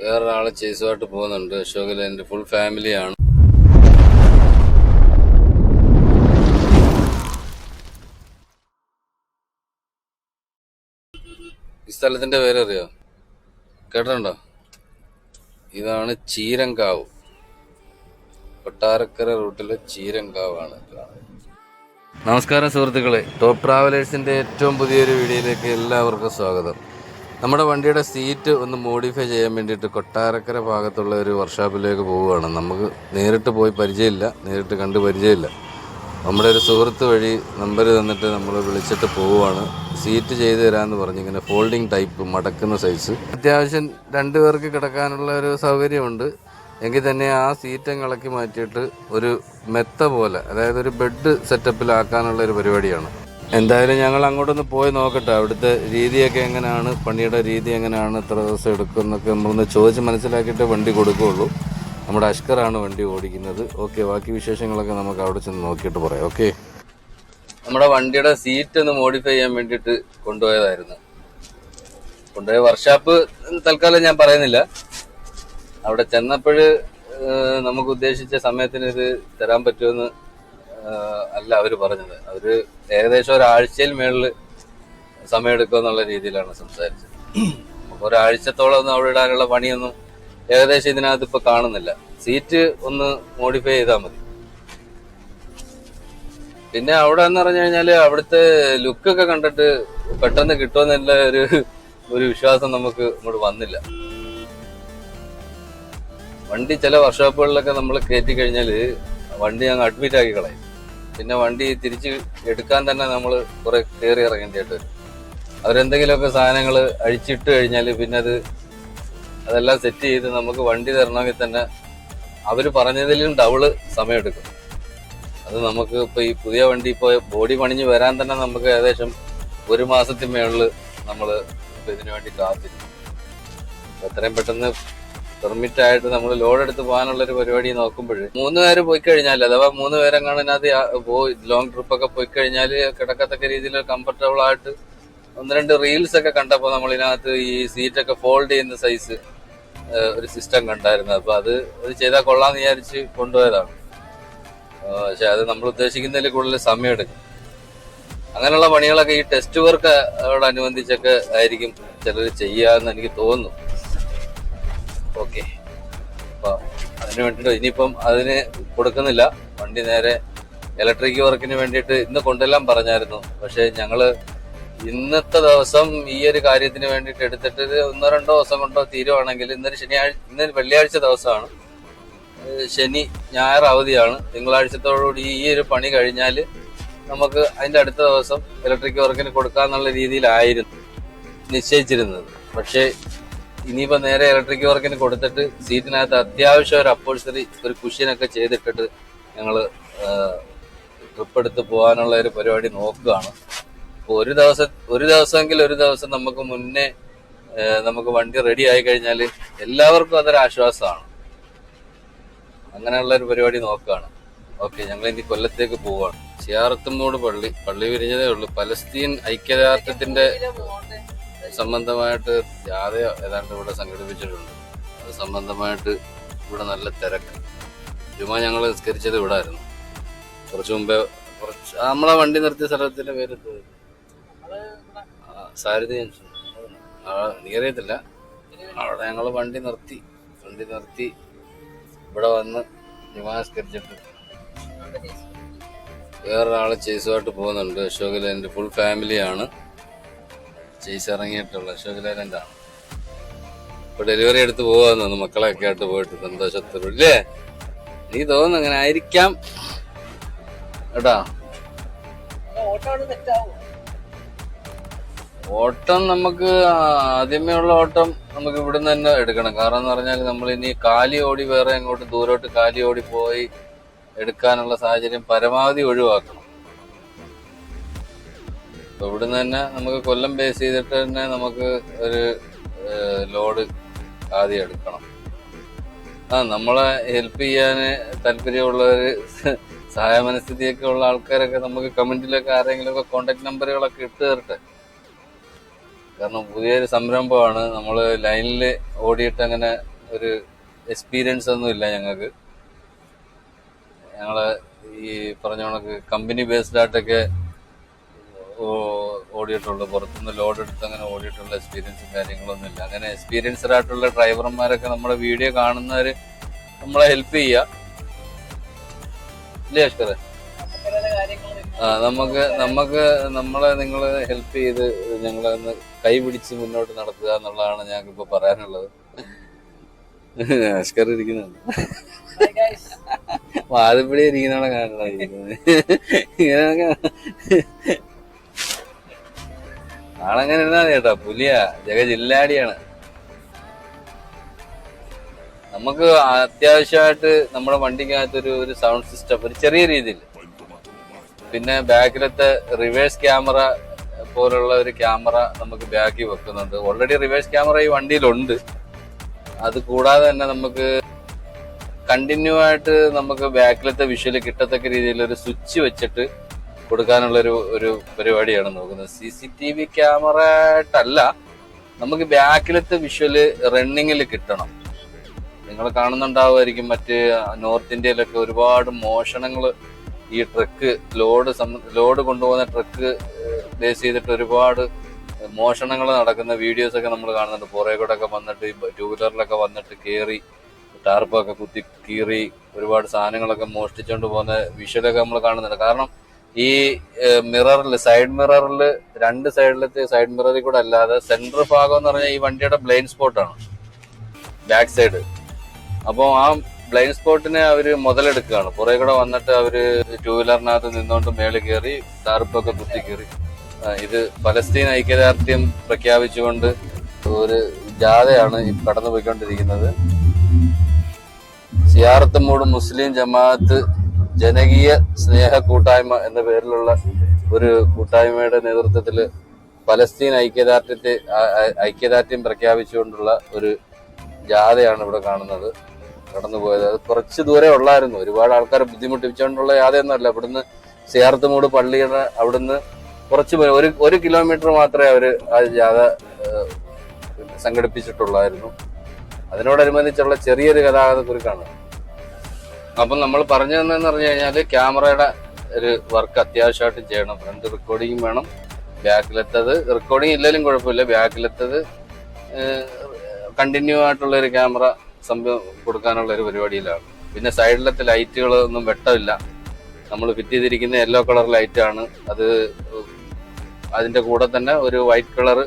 വേറൊരാൾ ചേസുമായിട്ട് പോകുന്നുണ്ട്. അശോകിൽ എന്റെ ഫുൾ ഫാമിലിയാണ് ഈ സ്ഥലത്തിന്റെ പേരറിയോ? കേട്ടിട്ടുണ്ടോ? ഇതാണ് ചീരങ്കാവ്. കൊട്ടാരക്കര റൂട്ടിലെ ചീരങ്കാവാണ് നമസ്കാരം സുഹൃത്തുക്കളെ. ടോപ്പ് ട്രാവലേഴ്സിന്റെ ഏറ്റവും പുതിയൊരു വീഡിയോയിലേക്ക് എല്ലാവർക്കും സ്വാഗതം. നമ്മുടെ വണ്ടിയുടെ സീറ്റ് ഒന്ന് മോഡിഫൈ ചെയ്യാൻ വേണ്ടിയിട്ട് കൊട്ടാരക്കര ഭാഗത്തുള്ള ഒരു വർക്ക്ഷോപ്പിലേക്ക് പോവുകയാണ്. നമുക്ക് നേരിട്ട് പോയി പരിചയമില്ല. നേരിട്ട് കണ്ട് പരിചയമില്ല. നമ്മുടെ ഒരു സുഹൃത്ത് വഴി നമ്പർ തന്നിട്ട് നമ്മൾ വിളിച്ചിട്ട് പോവുകയാണ്. സീറ്റ് ചെയ്ത് തരാമെന്ന് പറഞ്ഞ് ഇങ്ങനെ ഫോൾഡിങ് ടൈപ്പ് മടക്കുന്ന സൈസ് അത്യാവശ്യം രണ്ടു പേർക്ക് കിടക്കാനുള്ള ഒരു സൗകര്യമുണ്ട്. എങ്കിൽ തന്നെ ആ സീറ്റം ഇളക്കി മാറ്റിയിട്ട് ഒരു മെത്ത പോലെ അതായത് ഒരു ബെഡ് സെറ്റപ്പിലാക്കാനുള്ള ഒരു പരിപാടിയാണ്. എന്തായാലും ഞങ്ങൾ അങ്ങോട്ടൊന്ന് പോയി നോക്കട്ടെ. അവിടുത്തെ രീതിയൊക്കെ എങ്ങനെയാണ്? പണിയുടെ രീതി എങ്ങനെയാണ്? എത്ര ദിവസം എടുക്കും എന്നൊക്കെ നമ്മളൊന്ന് ചോദിച്ച് മനസ്സിലാക്കിയിട്ട് വണ്ടി കൊടുക്കുകയുള്ളൂ. നമ്മുടെ അഷ്കറാണ് വണ്ടി ഓടിക്കുന്നത്. ഓക്കെ ബാക്കി വിശേഷങ്ങളൊക്കെ നമുക്ക് അവിടെ ചെന്ന് നോക്കിയിട്ട് പറയാം. ഓക്കെ. നമ്മുടെ വണ്ടിയുടെ സീറ്റ് ഒന്ന് മോഡിഫൈ ചെയ്യാൻ വേണ്ടിയിട്ട് കൊണ്ടുപോയതായിരുന്നു. കൊണ്ടുപോയ വർക്ക്ഷോപ്പ് തൽക്കാലം ഞാൻ പറയുന്നില്ല. അവിടെ ചെന്നപ്പോഴ് നമുക്ക് ഉദ്ദേശിച്ച സമയത്തിന് ഇത് തരാൻ പറ്റുമെന്ന് അല്ല അവർ പറഞ്ഞത്. അവർ ഏകദേശം ഒരാഴ്ചയിൽ മേളിൽ സമയമെടുക്കും എന്നുള്ള രീതിയിലാണ് സംസാരിച്ചത്. നമുക്ക് ഒരാഴ്ചത്തോളം ഒന്നും അവിടെ ഇടാനുള്ള പണിയൊന്നും ഏകദേശം ഇതിനകത്ത് ഇപ്പൊ കാണുന്നില്ല. സീറ്റ് ഒന്ന് മോഡിഫൈ ചെയ്താൽ മതി. പിന്നെ അവിടെ എന്ന് പറഞ്ഞു കഴിഞ്ഞാൽ അവിടുത്തെ ലുക്കൊക്കെ കണ്ടിട്ട് പെട്ടെന്ന് കിട്ടുമെന്നുള്ള ഒരു ഒരു വിശ്വാസം നമുക്ക് ഇങ്ങോട്ട് വന്നില്ല. വണ്ടി ചില വർക്ക്ഷോപ്പുകളിലൊക്കെ നമ്മൾ കയറ്റി കഴിഞ്ഞാൽ വണ്ടി അങ്ങ് അഡ്മിറ്റ് ആക്കി കളയും. പിന്നെ വണ്ടി തിരിച്ച് എടുക്കാൻ തന്നെ നമ്മൾ കുറെ കയറി ഇറങ്ങേണ്ടതായിട്ട് വരും. അവരെന്തെങ്കിലുമൊക്കെ സാധനങ്ങൾ അഴിച്ചിട്ട് കഴിഞ്ഞാൽ പിന്നെ അത് അതെല്ലാം സെറ്റ് ചെയ്ത് നമുക്ക് വണ്ടി തരണമെങ്കിൽ തന്നെ അവർ പറഞ്ഞതിലും ഡബിൾ സമയമെടുക്കും. അത് നമുക്ക് ഇപ്പോൾ ഈ പുതിയ വണ്ടി ഇപ്പോൾ ബോഡി പണിഞ്ഞ് വരാൻ തന്നെ നമുക്ക് ഏകദേശം ഒരു മാസത്തിന് മേളിൽ നമ്മൾ ഇതിനു വേണ്ടി കാത്തിരിക്കും. എത്രയും പെട്ടെന്ന് പെർമിറ്റ് ആയിട്ട് നമ്മൾ ലോഡ് എടുത്ത് പോകാനുള്ള ഒരു പരിപാടി നോക്കുമ്പോൾ മൂന്ന് പേര് പോയി കഴിഞ്ഞാൽ അഥവാ മൂന്ന് പേരെങ്ങാണ് ഇതിനകത്ത് പോയി ലോങ് ട്രിപ്പ് ഒക്കെ പോയി കഴിഞ്ഞാൽ കിടക്കത്തക്ക രീതിയിൽ കംഫർട്ടബിൾ ആയിട്ട് ഒന്ന് രണ്ട് റീൽസ് ഒക്കെ കണ്ടപ്പോൾ നമ്മൾ ഇതിനകത്ത് ഈ സീറ്റൊക്കെ ഫോൾഡ് ചെയ്യുന്ന സൈസ് ഒരു സിസ്റ്റം കണ്ടായിരുന്നു. അപ്പൊ അത് അത് ചെയ്താൽ കൊള്ളാന്ന് വിചാരിച്ച് കൊണ്ടുപോയതാണ്. പക്ഷെ അത് നമ്മൾ ഉദ്ദേശിക്കുന്നതിൽ കൂടുതൽ സമയം എടുക്കും അങ്ങനെയുള്ള പണികളൊക്കെ ഈ ടെസ്റ്റ് വർക്ക് അനുബന്ധിച്ചൊക്കെ ആയിരിക്കും ചിലർ ചെയ്യാന്ന് എനിക്ക് തോന്നുന്നു. ഓക്കെ. അപ്പൊ അതിന് വേണ്ടിട്ട് ഇനിയിപ്പം അതിന് കൊടുക്കുന്നില്ല. വണ്ടി നേരെ ഇലക്ട്രിക് വർക്കിന് വേണ്ടിയിട്ട് ഇന്ന് കൊണ്ടെല്ലാം പറഞ്ഞായിരുന്നു. പക്ഷെ ഞങ്ങൾ ഇന്നത്തെ ദിവസം ഈ ഒരു കാര്യത്തിന് വേണ്ടിയിട്ട് എടുത്തിട്ട് ഒന്നോ രണ്ടോ ദിവസം കൊണ്ടോ തീരുവാണെങ്കിൽ ഇന്നൊരു ശനിയാഴ്ച ഇന്നൊരു വെള്ളിയാഴ്ച ദിവസമാണ്. ശനി ഞായർ അവധിയാണ്. തിങ്കളാഴ്ചത്തോടുകൂടി ഈ ഒരു പണി കഴിഞ്ഞാൽ നമുക്ക് അതിന്റെ അടുത്ത ദിവസം ഇലക്ട്രിക് വർക്കിന് കൊടുക്കാന്നുള്ള രീതിയിലായിരുന്നു നിശ്ചയിച്ചിരുന്നത്. പക്ഷേ ഇനിയിപ്പോ നേരെ ഇലക്ട്രിക് വർക്കിന് കൊടുത്തിട്ട് സീറ്റിനകത്ത് അത്യാവശ്യം ഒരു അപ്പോഴ്സറി ഒരു കുഷ്യനൊക്കെ ചെയ്തിട്ടിട്ട് ഞങ്ങൾ ട്രിപ്പ് എടുത്ത് പോകാനുള്ള ഒരു പരിപാടി നോക്കുകയാണ്. അപ്പൊ ഒരു ദിവസം ഒരു ദിവസമെങ്കിൽ ഒരു ദിവസം നമുക്ക് മുന്നേ നമുക്ക് വണ്ടി റെഡി ആയി കഴിഞ്ഞാൽ എല്ലാവർക്കും അതൊരു ആശ്വാസമാണ്. അങ്ങനെയുള്ള ഒരു പരിപാടി നോക്കുകയാണ്. ഓക്കെ ഞങ്ങൾ ഇനി കൊല്ലത്തേക്ക് പോവാണ്. സിയാറത്തുമൂട് പള്ളി പള്ളി വിരിഞ്ഞതേ ഉള്ളൂ. പലസ്തീൻ ഐക്യദാർഢ്യത്തിന്റെ സംബന്ധമായിട്ട് ജാഥ ഏതാണ്ട് ഇവിടെ സംഘടിപ്പിച്ചിട്ടുണ്ട്. അത് സംബന്ധമായിട്ട് ഇവിടെ നല്ല തിരക്ക്. ജുമ ഞങ്ങൾ നിസ്കരിച്ചത് ഇവിടെ ആയിരുന്നു കുറച്ച് മുമ്പേ കുറച്ച് നമ്മളെ വണ്ടി നിർത്തിയ സ്ഥലത്തിന്റെ പേര് സാരഥി എനിക്കറിയത്തില്ല. അവിടെ ഞങ്ങൾ വണ്ടി നിർത്തി വണ്ടി നിർത്തി ഇവിടെ വന്ന് ജുമ നിസ്കരിച്ചിട്ട് വേറൊരാൾ ചേസുമായിട്ട് പോകുന്നുണ്ട്. അശോകിൽ എന്റെ ഫുൾ ഫാമിലിയാണ് ചേസ് ഇറങ്ങിയിട്ടുള്ള അശോക് ലേലന്റെ ആണ്. ഇപ്പൊ ഡെലിവറി എടുത്ത് പോവാന്ന് മക്കളെയൊക്കെ ആയിട്ട് പോയിട്ട് സന്തോഷത്തോടെ. ഇല്ലേ? എനിക്ക് തോന്നുന്നു അങ്ങനെ ആയിരിക്കാം. കേട്ടാ ഓട്ടം നമുക്ക് ആദ്യമേ ഉള്ള ഓട്ടം നമുക്ക് ഇവിടുന്ന് തന്നെ എടുക്കണം. കാരണം എന്ന് പറഞ്ഞാൽ നമ്മൾ ഇനി കാലി ഓടി വേറെ അങ്ങോട്ട് ദൂരോട്ട് കാലി ഓടി പോയി എടുക്കാനുള്ള സാഹചര്യം പരമാവധി ഒഴിവാക്കണം. ഇവിടുന്ന് തന്നെ നമുക്ക് കൊല്ലം ബേസ് ചെയ്തിട്ട് തന്നെ നമുക്ക് ഒരു ലോഡ് ആദ്യം എടുക്കണം. ആ നമ്മളെ ഹെൽപ്പ് ചെയ്യാൻ താല്പര്യമുള്ളവർ സഹായ മനസ്ഥിതിയൊക്കെ ഉള്ള ആൾക്കാരൊക്കെ നമുക്ക് കമന്റിലൊക്കെ ആരെങ്കിലും ഒക്കെ കോണ്ടാക്ട് നമ്പറുകളൊക്കെ ഇട്ട് തരട്ടെ. കാരണം പുതിയൊരു സംരംഭമാണ്. നമ്മൾ ലൈനിൽ ഓടിയിട്ട് അങ്ങനെ ഒരു എക്സ്പീരിയൻസ് ഒന്നും ഇല്ല ഞങ്ങൾക്ക്. ഞങ്ങൾ ഈ പറഞ്ഞ കണക്ക് കമ്പനി ബേസ്ഡ് ആയിട്ടൊക്കെ ഓ- ഓടിയിട്ടുള്ളൂ. പുറത്തുനിന്ന് ലോഡ് എടുത്ത് അങ്ങനെ ഓടിയിട്ടുള്ള എക്സ്പീരിയൻസും കാര്യങ്ങളൊന്നും ഇല്ല അങ്ങനെ എക്സ്പീരിയൻസ്ഡ് ആയിട്ടുള്ള ഡ്രൈവർമാരൊക്കെ നമ്മുടെ വീഡിയോ കാണുന്നവര് നമ്മളെ ഹെൽപ്പ് ചെയ്യുക ഇല്ലേ അഷ്കറെ? ആ നമുക്ക് നമുക്ക് നമ്മളെ നിങ്ങൾ ഹെൽപ്പ് ചെയ്ത് ഞങ്ങളെ ഒന്ന് കൈപിടിച്ച് മുന്നോട്ട് നടത്തുക എന്നുള്ളതാണ് ഞങ്ങൾക്ക് ഇപ്പൊ പറയാനുള്ളത്. അഷ്കർ ഇരിക്കുന്നുണ്ട്. വാതിപ്പിടി ഇരിക്കുന്നവിടെ കാണണം ഇങ്ങനെ ആളങ്ങനെ ഇരുന്നാ കേട്ടോ. പുലിയാ. ജഗ ജില്ലാടിയാണ്. നമുക്ക് അത്യാവശ്യമായിട്ട് നമ്മുടെ വണ്ടിക്കകത്തൊരു ഒരു സൗണ്ട് സിസ്റ്റം ഒരു ചെറിയ രീതിയിൽ. പിന്നെ ബാക്കിലത്തെ റിവേഴ്സ് ക്യാമറ പോലുള്ള ഒരു ക്യാമറ നമുക്ക് ബാക്കി വെക്കുന്നുണ്ട്. ഓൾറെഡി റിവേഴ്സ് ക്യാമറ ഈ വണ്ടിയിലുണ്ട്. അത് കൂടാതെ തന്നെ നമുക്ക് കണ്ടിന്യൂ ആയിട്ട് നമുക്ക് ബാക്കിലത്തെ വിഷ്വൽ കിട്ടത്തക്ക രീതിയിൽ ഒരു സ്വിച്ച് വെച്ചിട്ട് കൊടുക്കാനുള്ള ഒരു ഒരു പരിപാടിയാണ് നോക്കുന്നത്. C C T V camera ആയിട്ടല്ല നമുക്ക് ബാക്കിലത്തെ വിഷ്വൽ റണ്ണിങ്ങിൽ കിട്ടണം. നിങ്ങൾ കാണുന്നുണ്ടാവുമായിരിക്കും മറ്റ് നോർത്ത് ഇന്ത്യയിലൊക്കെ ഒരുപാട് മോഷണങ്ങൾ ഈ ട്രക്ക് ലോഡ് ലോഡ് കൊണ്ടുപോകുന്ന ട്രക്ക് ബേസ് ചെയ്തിട്ട് ഒരുപാട് മോഷണങ്ങൾ നടക്കുന്ന വീഡിയോസ് ഒക്കെ നമ്മൾ കാണുന്നുണ്ട്. പുറകെ കൂടെ ഒക്കെ വന്നിട്ട് ടൂ വീലറിലൊക്കെ വന്നിട്ട് കയറി ടാർപ്പൊക്കെ കുത്തി കീറി ഒരുപാട് സാധനങ്ങളൊക്കെ മോഷ്ടിച്ചുകൊണ്ട് പോകുന്ന വിഷ്വലൊക്കെ നമ്മൾ കാണുന്നുണ്ട്. കാരണം ഈ മിററിൽ സൈഡ് മിററിൽ രണ്ട് സൈഡിലത്തെ സൈഡ് മിററിൽ കൂടെ അല്ലാതെ സെന്റർ ഭാഗം എന്ന് പറഞ്ഞാൽ ഈ വണ്ടിയുടെ ബ്ലൈൻഡ് സ്പോട്ടാണ്. Back side. അപ്പോൾ ആ ബ്ലൈൻഡ് സ്പോട്ടിനെ അവർ മുതലെടുക്കുകയാണ്. കുറെ കൂടെ വന്നിട്ട് അവർ ടൂ വീലറിനകത്ത് നിന്നുകൊണ്ട് മേളിൽ കയറി ടാർപ്പൊക്കെ കുത്തി കയറി. ഇത് പലസ്തീൻ ഐക്യദാർഢ്യം പ്രഖ്യാപിച്ചുകൊണ്ട് ഒരു ജാഥയാണ് കടന്നു പോയിക്കൊണ്ടിരിക്കുന്നത് സിയാറത്തമ്മൂട് മുസ്ലിം ജമാഅത്ത് ജനകീയ സ്നേഹ കൂട്ടായ്മ എന്ന പേരിലുള്ള ഒരു കൂട്ടായ്മയുടെ നേതൃത്വത്തിൽ പലസ്തീൻ ഐക്യദാർഢ്യത്തെ ഐക്യദാർഢ്യം പ്രഖ്യാപിച്ചുകൊണ്ടുള്ള ഒരു ജാഥയാണ് ഇവിടെ കാണുന്നത് കടന്നുപോയത്. അത് കുറച്ച് ദൂരെ ഉള്ളായിരുന്നു. ഒരുപാട് ആൾക്കാരെ ബുദ്ധിമുട്ടിച്ചുകൊണ്ടുള്ള യാതൊന്നുമല്ല ഇവിടുന്ന് സിയാർത്തുമൂട് പള്ളിയുടെ അവിടുന്ന് കുറച്ച് ഒരു ഒരു കിലോമീറ്റർ മാത്രമേ അവർ ആ ജാഥ സംഘടിപ്പിച്ചിട്ടുള്ളായിരുന്നു. അതിനോടനുബന്ധിച്ചുള്ള ചെറിയൊരു ഗതാഗത കുരുക്കാണ് അപ്പം നമ്മൾ പറഞ്ഞു തന്നെന്ന് പറഞ്ഞു കഴിഞ്ഞാൽ ക്യാമറയുടെ ഒരു വർക്ക് അത്യാവശ്യമായിട്ട് ചെയ്യണം. ഫ്രണ്ട് റെക്കോർഡിങ്ങും വേണം. ബാക്കിലെത്തത് റെക്കോർഡിംഗ് ഇല്ലെങ്കിലും കുഴപ്പമില്ല. ബാക്കിലെത്തത് കണ്ടിന്യൂ ആയിട്ടുള്ള ഒരു ക്യാമറ സംഭവം കൊടുക്കാനുള്ള ഒരു പരിപാടിയിലാണ്. പിന്നെ സൈഡിലത്തെ ലൈറ്റുകൾ ഒന്നും വെട്ടമില്ല. നമ്മൾ ഫിറ്റ് ചെയ്തിരിക്കുന്ന യെല്ലോ കളർ ലൈറ്റ് ആണ്. അത് അതിന്റെ കൂടെ തന്നെ ഒരു വൈറ്റ് കളർ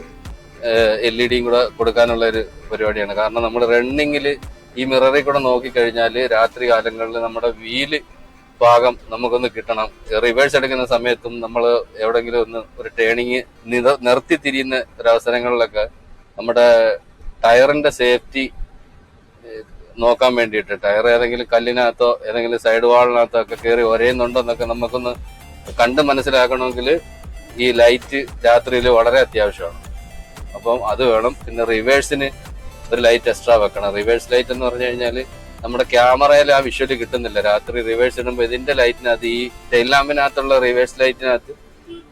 എൽ ഇ ഡിയും കൂടെ കൊടുക്കാനുള്ള ഒരു പരിപാടിയാണ്. കാരണം നമ്മൾ റണ്ണിങ്ങിൽ ഈ മിററിൽ കൂടെ നോക്കിക്കഴിഞ്ഞാൽ രാത്രി കാലങ്ങളിൽ നമ്മുടെ വീൽ ഭാഗം നമുക്കൊന്ന് കിട്ടണം. റിവേഴ്സ് എടുക്കുന്ന സമയത്തും നമ്മൾ എവിടെങ്കിലും ഒന്ന് ഒരു ടേണിങ് നിർത്തി തിരിയുന്ന ഒരവസരങ്ങളിലൊക്കെ നമ്മുടെ ടയറിന്റെ സേഫ്റ്റി നോക്കാൻ വേണ്ടിയിട്ട് ടയർ ഏതെങ്കിലും കല്ലിനകത്തോ ഏതെങ്കിലും സൈഡ് വാളിനകത്തോ ഒക്കെ കയറി ഒരയുന്നുണ്ടോ എന്നൊക്കെ നമുക്കൊന്ന് കണ്ട് മനസ്സിലാക്കണമെങ്കിൽ ഈ ലൈറ്റ് രാത്രിയിൽ വളരെ അത്യാവശ്യമാണ്. അപ്പം അത് വേണം. പിന്നെ റിവേഴ്സിന് ഒരു ലൈറ്റ് എക്സ്ട്രാ വെക്കണം. റിവേഴ്സ് ലൈറ്റ് എന്ന് പറഞ്ഞു കഴിഞ്ഞാൽ നമ്മുടെ ക്യാമറയിൽ ആ വിഷ്വൽ കിട്ടുന്നില്ല. രാത്രി റിവേഴ്സ് ഇടുമ്പോൾ ഇതിന്റെ ലൈറ്റിനകത്ത് ഈ ടെയിൽ ലാമ്പിനകത്തുള്ള റിവേഴ്സ് ലൈറ്റിനകത്ത്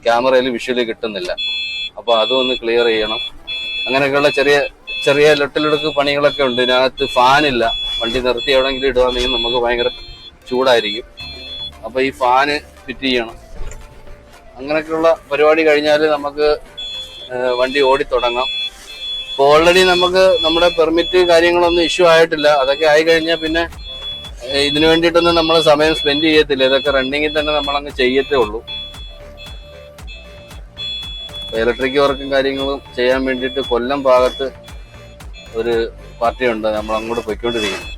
ക്യാമറയിൽ വിഷ്വൽ കിട്ടുന്നില്ല. അപ്പോൾ അതൊന്ന് ക്ലിയർ ചെയ്യണം. അങ്ങനെയൊക്കെയുള്ള ചെറിയ ചെറിയ ലൊട്ടിലൊടുക്ക് പണികളൊക്കെ ഉണ്ട്. ഇതിനകത്ത് ഫാനില്ല വണ്ടി നിർത്തി എവിടെയെങ്കിലും ഇടുകയാണെങ്കിൽ നമുക്ക് ഭയങ്കര ചൂടായിരിക്കും. അപ്പോൾ ഈ ഫാന് ഫിറ്റ് ചെയ്യണം. അങ്ങനെയൊക്കെയുള്ള പരിപാടി കഴിഞ്ഞാൽ നമുക്ക് വണ്ടി ഓടി തുടങ്ങാം ഇപ്പോൾ ഓൾറെഡി നമുക്ക് നമ്മുടെ പെർമിറ്റ് കാര്യങ്ങളൊന്നും ഇഷ്യൂ ആയിട്ടില്ല. അതൊക്കെ ആയി കഴിഞ്ഞാൽ പിന്നെ ഇതിനു വേണ്ടിയിട്ടൊന്നും നമ്മൾ സമയം സ്പെൻഡ് ചെയ്യത്തില്ല. ഇതൊക്കെ റണ്ണിങ്ങിൽ തന്നെ നമ്മളങ്ങ് ചെയ്യത്തേ ഉള്ളൂ. ഇലക്ട്രിക് വർക്കും കാര്യങ്ങളും ചെയ്യാൻ വേണ്ടിയിട്ട് കൊല്ലം ഭാഗത്ത് ഒരു പാർട്ടിയുണ്ട്. നമ്മൾ അങ്ങോട്ട് പോയിക്കൊണ്ടിരിക്കുന്നത്